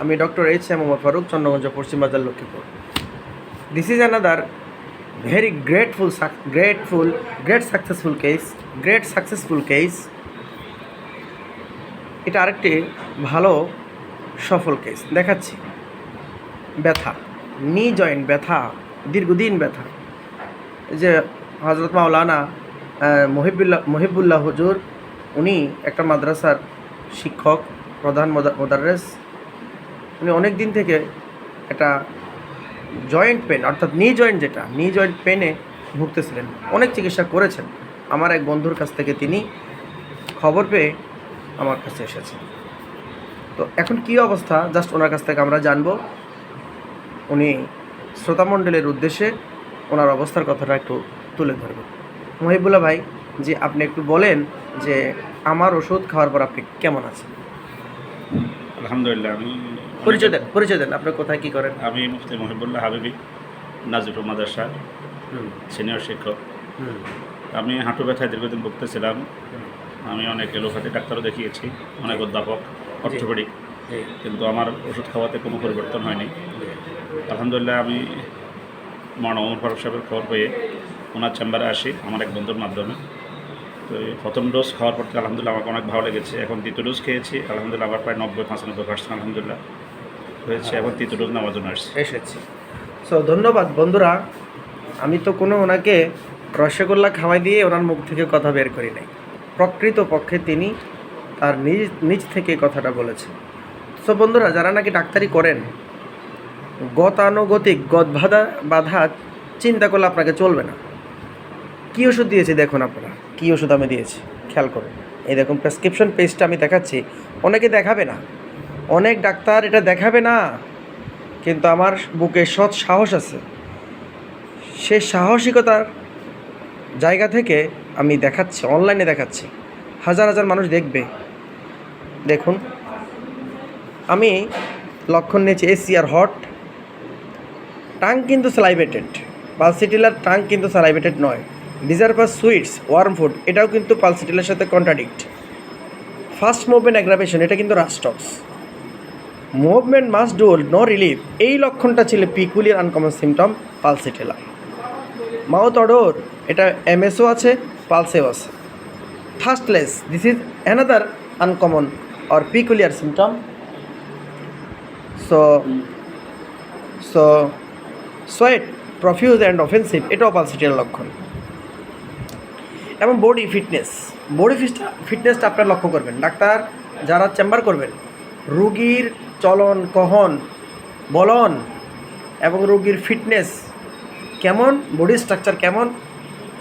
আমি doctor H M Omar Faruk, Chandraganj, Paschim Bazar, Lakshmipur. This is another very grateful grateful great successful case great successful case এটা আরেকটি ভালো, সফল case দেখাচ্ছি। ব্যথা নি জয়েন্ট ব্যথা, দীর্ঘদিন ব্যথা। যে হজরত মাওলানা মহিবুল্লাহ মহিবুল্লাহ হুজুর, উনি একটা মাদ্রাসার শিক্ষক, প্রধান মোদা- মোদাররেস। উনি অনেক দিন থেকে একটা জয়েন্ট পেন অর্থাৎ নি জয়েন্ট যেটা নি জয়েন্ট পেনে ভুগতেছিলেন। অনেক চিকিৎসা করেছেন। আমার এক বন্ধুর কাছ থেকে তিনি খবর পেয়ে আমার কাছে এসেছেন। তো এখন কী অবস্থা? জাস্ট ওনার কাছ থেকে আমরা জানব। উনি শ্রোতামণ্ডলের উদ্দেশ্যে ওনার অবস্থার কথাটা একটু তুলে ধরবেন মহিবুল্লাহ ভাই যে আপনি একটু বলেন যে আমার ওষুধ খাওয়ার পর আপনি কেমন আছেন? আলহামদুলিল্লাহ, আমি পরিচয় দেন পরিচয় দেন আপনি কোথায় কী করেন? আমি মুফতি মহিবুল্লাহ হাবিবি নাজিফুর মাদ্রাসা সিনিয়র শিক্ষক। আমি হাঁটু ব্যথায় দীর্ঘদিন ভুগতেছিলাম। আমি অনেক এলোপ্যাথি ডাক্তারও দেখিয়েছি অনেক অধ্যাপক অর্থোপেডিক। কিন্তু আমার ওষুধ খাওয়াতে কোনো পরিবর্তন হয়নি। আলহামদুলিল্লাহ আমি মহান অমর ফারুক সাহেবের খবর পেয়ে ওনার চেম্বারে আসি আমার এক বন্ধুর মাধ্যমে। তো এই প্রথম ডোজ খাওয়ার পর আলহামদুলিল্লাহ আমাকে অনেক ভালো লেগেছে। এখন দ্বিতীয় ডোজ খেয়েছি আলহামদুলিল্লাহ আবার প্রায় নব্বই পঁচানব্বই পার্সেন্ট আলহামদুলিল্লাহ। হয়েছে এখন তৃতীয় ডোজ নেওয়ার জন্য আসছি এসেছি। সো ধন্যবাদ বন্ধুরা। আমি তো কোনো ওনাকে রসগোল্লা খাওয়াই দিয়ে ওনার মুখ থেকে কথা বের করি নাই। প্রকৃত পক্ষে তিনি তার নিজ নিজ থেকে কথাটা বলেছেন। সো বন্ধুরা, যারা নাকি ডাক্তারি করেন, গতানুগতিক গদ বাধা বাধা চিন্তা করলে আপনাকে চলবে না। কী ওষুধ দিয়েছি দেখুন আপনারা। কী ওষুধ আমি দিয়েছি? খেয়াল করুন। এই দেখুন প্রেসক্রিপশন পেজটা আমি দেখাচ্ছি। অনেকে দেখাবে না। অনেক ডাক্তার এটা দেখাবে না, কিন্তু আমার বুকে সৎ সাহস আছে। সে সাহসিকতার জায়গা থেকে আমি দেখাচ্ছি, অনলাইনে দেখাচ্ছি। হাজার হাজার মানুষ দেখবে। দেখুন, আমি লক্ষণ নিয়েছি এসি আর হট। টাং কিন্তু স্যালাইভেটেড পালসিটিলার টাং কিন্তু স্যালাইভেটেড নয়। ডিজারপাস সুইটস ওয়ার্ম ফুড এটাও কিন্তু পালসিটিলার সাথে কন্ট্রাডিক্ট ফার্স্ট মুভমেন্ট অ্যাগ্রাভেশন এটা কিন্তু rhus tox movement must do no relief এই লক্ষণটা ছিল peculiar uncommon symptom pulsatilla mouth odour এটা এমএসও আছে পালসেও আছে. Thirstless this is another uncommon or peculiar symptom so so sweat profuse and offensive এটাও পালসিটিয়ার লক্ষণ. এবং বডি ফিটনেস বডি ফিটনেসটা আপনার লক্ষ্য করবেন। ডাক্তার, যারা চেম্বার করবেন, রুগীর চলন কহন, বলন এবং রোগীর ফিটনেস কেমন, বডি স্ট্রাকচার কেমন,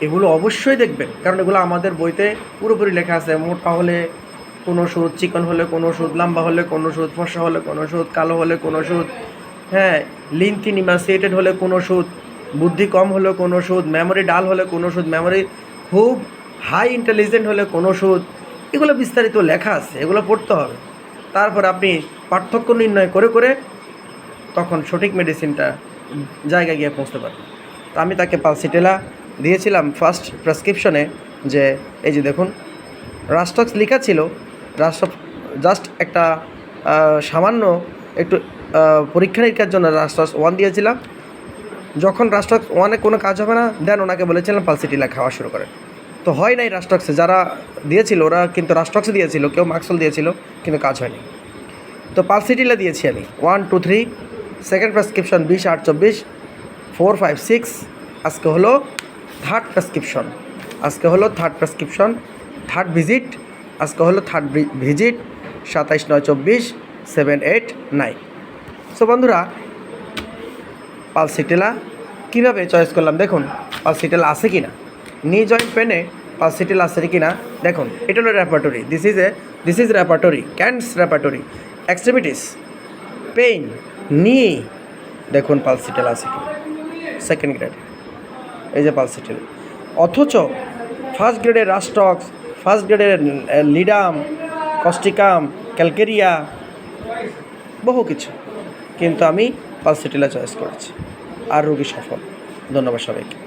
এগুলো অবশ্যই দেখবেন। কারণ এগুলো আমাদের বইতে পুরোপুরি লেখা আছে। মোটা হলে কোনো ওষুধ, চিকন হলে কোনো ওষুধ, লম্বা হলে কোনো ওষুধ, ফর্সা হলে কোনো ওষুধ, কালো হলে কোনো ওষুধ হ্যাঁ লিনথিন ইমাসিয়েটেড হলে কোনো ওষুধ, বুদ্ধি কম হলে কোনো ওষুধ মেমোরি ডাল হলে কোনো ওষুধ মেমোরি খুব হাই ইন্টেলিজেন্ট হলে কোনো ওষুধ, এগুলো বিস্তারিত লেখা আছে। এগুলো পড়তে হবে। তারপর আপনি পার্থক্য নির্ণয় করে করে তখন সঠিক মেডিসিনটা জায়গায় গিয়ে পৌঁছতে পারবেন তো আমি তাকে পালসিটেলা দিয়েছিলাম ফার্স্ট প্রেসক্রিপশনে যে, এই যে দেখুন রাস্টক্স লেখা ছিল রাস্টক জাস্ট একটা সামান্য একটু পরীক্ষা নিরীক্ষার জন্য রাস্টক্স ওয়ান দিয়েছিলাম। যখন রাস্টক্স ওয়ানে কোনো কাজ হবে না দেন ওনাকে বলেছিলাম পালসিটিলা খাওয়া শুরু করেন। তো হয় নাই রাস্টক্সে যারা দিয়েছিল, ওরা কিন্তু রাস্টক্সে দিয়েছিল, কেউ মাক্সল দিয়েছিল, কিন্তু কাজ হয়নি। তো পালসিটিলা দিয়েছি আমি। One two three second prescription বিশ, আট, চব্বিশ ফোর ফাইভ সিক্স আজকে হলো থার্ড প্রেসক্রিপশন আজকে হলো থার্ড প্রেসক্রিপশন থার্ড ভিজিট আজকে হলো থার্ড ভিজিট সাতাইশ, নয়, চব্বিশ সেভেন এইট নাইন সো বন্ধুরা পালসিটেলা কীভাবে চয়েস করলাম দেখুন পালসিটেলা আছে কি না নি জয়েন্ট পেনে পালসিটেলা আছে কি না দেখুন, এটা হলো repertory this is a this is repertory Kent's repertory extremities pain knee দেখুন পালসিটেলা আছে সেকেন্ড গ্রেড এই যে পালসিটেল অথচ ফার্স্ট গ্রেডের রাস্টক্স ফার্স্ট গ্রেডের লিডাম কস্টিকাম ক্যালকেরিয়া বহু কিছু। কিন্তু আমি পালসিটিলা চয়েস করেছি। আর রোগী সফল। ধন্যবাদ সবাইকে।